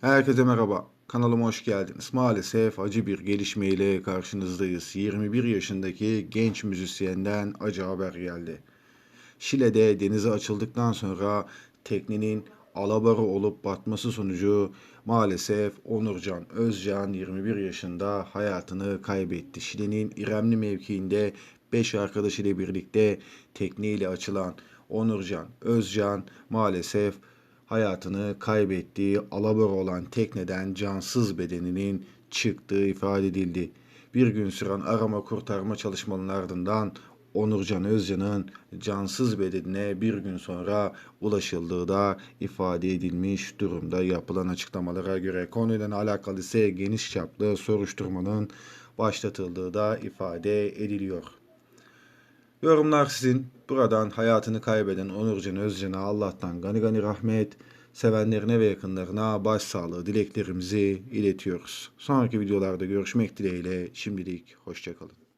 Herkese merhaba. Kanalıma hoş geldiniz. Maalesef acı bir gelişmeyle karşınızdayız. 21 yaşındaki genç müzisyenden acı haber geldi. Şile'de denize açıldıktan sonra teknenin alabora olup batması sonucu maalesef Onurcan Özcan 21 yaşında hayatını kaybetti. Şile'nin İremli mevkiinde 5 arkadaşıyla birlikte tekneyle açılan Onurcan Özcan maalesef hayatını kaybettiği alabora olan tekneden cansız bedeninin çıktığı ifade edildi. Bir gün süren arama kurtarma çalışmalarının ardından Onurcan Özcan'ın cansız bedenine bir gün sonra ulaşıldığı da ifade edilmiş durumda yapılan açıklamalara göre konuyla alakalı ise geniş çaplı soruşturmanın başlatıldığı da ifade ediliyor. Yorumlar sizin. Buradan hayatını kaybeden Onurcan Özcan'a Allah'tan gani gani rahmet, sevenlerine ve yakınlarına başsağlığı dileklerimizi iletiyoruz. Sonraki videolarda görüşmek dileğiyle şimdilik hoşçakalın.